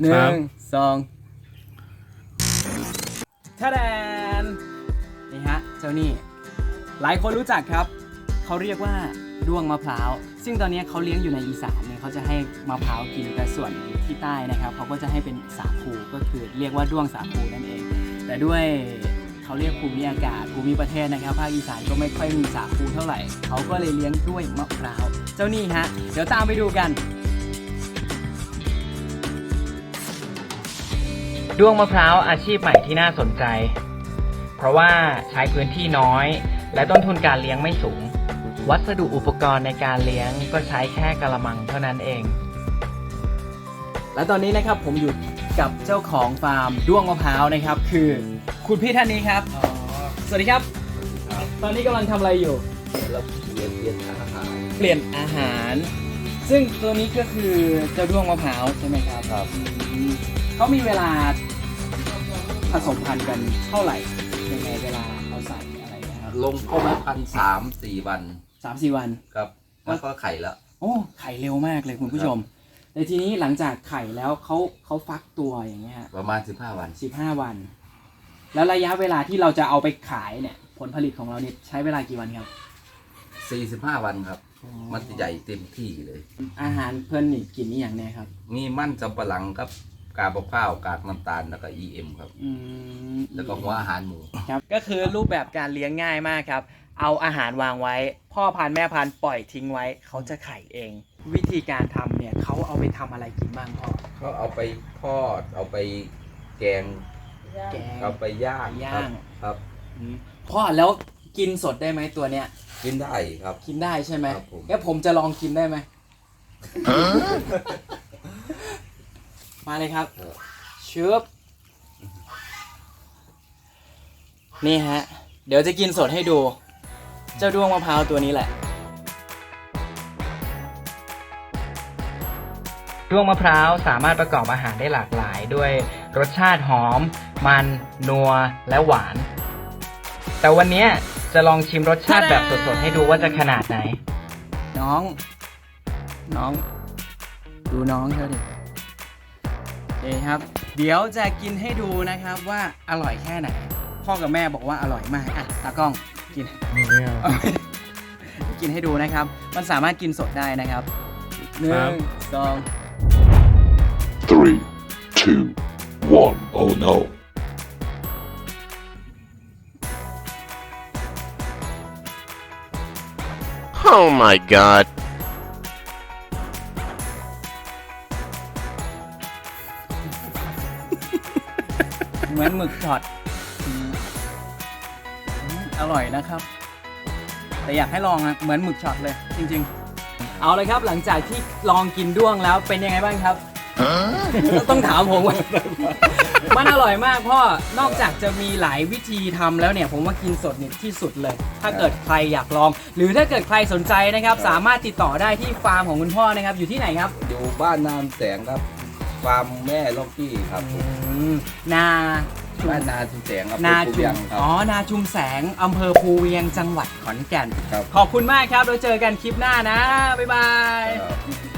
หนึ่งสองทแดนนี่ฮะ เจ้านี่ หลายคนรู้จักครับ เขาเรียกว่าด้วงมะพร้าว ซึ่งตอนนี้เขาเลี้ยงอยู่ในอีสานเนี่ยเขาจะให้มะพร้าวกินแต่ส่วนที่ใต้นะครับ เขาก็จะให้เป็นสาคูก็คือเรียกว่าด้วงสาคูนั่นเอง แต่ด้วยเขาเรียกภูมิอากาศภูมิประเทศนะครับภาคอีสานก็ไม่ค่อยมีสาคูเท่าไหร่ เขาก็เลยเลี้ยงด้วยมะพร้าว เจ้านี่ฮะ เดี๋ยวตามไปดูกัน ด้วงมะพร้าวอาชีพใหม่ที่น่าสนใจ เพราะว่าใช้พื้นที่น้อย และต้นทุนการเลี้ยงไม่สูง วัสดุอุปกรณ์ในการเลี้ยงก็ใช้แค่กระมังเท่านั้นเอง และตอนนี้นะครับผมอยู่กับเจ้าของฟาร์มด้วงมะพร้าวนะครับ คือคุณพี่ท่านนี้ครับ สวัสดีครับ ตอนนี้กำลังทำอะไรอยู่ เราเรียนเรียนอาหารเปลี่ยนอาหาร ซึ่งตัวนี้ก็คือเจ้าด้วงมะพร้าวใช่ไหมครับ ครับอืมเขามีเวลา ผสมพันธุ์กันเท่าไหร่ยังไงเวลาเอาใส่อะไรนะครับลงเข้ามาพันสามสี่วันสามสี่วัน ครับแล้วก็ไข่ละโอ้ไข่เร็วมากเลยคุณผู้ชม แต่ทีนี้หลังจากไข่แล้วเขาเขาฟักตัวอย่างเงี้ยประมาณสิบห้าวันสิบห้าวัน แล้วระยะเวลาที่เราจะเอาไปขายเนี่ยผลผลิตของเราเนี่ยใช้เวลากี่วันครับสี่สิบห้าวันครับ มันจะใหญ่เต็มที่เลย อาหารเพิ่นนี่กินนี่อย่างเนี้ยครับ มีมั่นจำปะหลังครับ กาบข้าวกากน้ำตาลแล้วก็ EM ครับ อืมแล้วก็หัวอาหารหมู ครับ ก็คือรูปแบบการเลี้ยงง่ายมากครับ เอาอาหารวางไว้ พ่อพันธุ์แม่พันธุ์ปล่อยทิ้งไว้ เขาจะไข่เอง วิธีการทำเนี่ยเขาเอาไปทำอะไรกินบ้างพ่อเขาเอาไปทอด เอาไปแกง แกง เอาไปย่างย่างครับครับ อืมพ่อแล้วกินสดได้ไหมตัวเนี้ย กินได้ครับ กินได้ใช่ไหมครับผมงั้นผมจะลองกินได้ไหม มาเลยครับเออชืบนี่ฮะ เดี๋ยวจะกินสดให้ดู เจ้าด้วงมะพร้าวตัวนี้แหละด้วงมะพร้าวสามารถประกอบอาหารได้หลากหลาย ด้วยรสชาติหอม มัน นัว และหวาน แต่วันเนี้ยจะลองชิมรสชาติแบบสดๆ ให้ดูว่าจะขนาดไหน น้อง น้อง ดูน้องเธอดิโอ เคครับ เดี๋ยวจะกินให้ดูนะครับว่าอร่อยแค่ไหน พ่อกับแม่บอกว่าอร่อยมากอะตากล้องกินเอากินให้ดูนะครับ มันสามารถกินสดได้นะครับหนึ่ครังบสอง Three, two, one. Oh no. Oh my god. เหมือนหมึกช็อตอืมอืมอร่อยนะครับ แต่อยากให้ลองนะเหมือนหมึกช็อตเลย จริง ๆ เอาเลยครับหลังจากที่ลองกินด้วงแล้วเป็นยังไงบ้างครับ ต้องถามผมว่ามันอร่อยมากพ่อนอกจากจะมีหลายวิธีทำแล้วเนี่ย ผมว่ากินสดเนี่ยที่สุดเลย ถ้าเกิดใครอยากลอง หรือถ้าเกิดใครสนใจนะครับ สามารถติดต่อได้ที่ฟาร์มของคุณพ่อนะครับ อยู่ที่ไหนครับ อยู่บ้านนามแสงครับ ฟาร์มแม่ล็อกกี้ครับอืมนาบ้านนาชุมแสงครับนาภูชุเวียมงครับ อ๋อ นาชุมแสงอำเภอภูเวียงจังหวัดขอนแก่น ครับ ขอบคุณมากครับ เราเจอกันคลิปหน้านะ บ๊ายบายครับ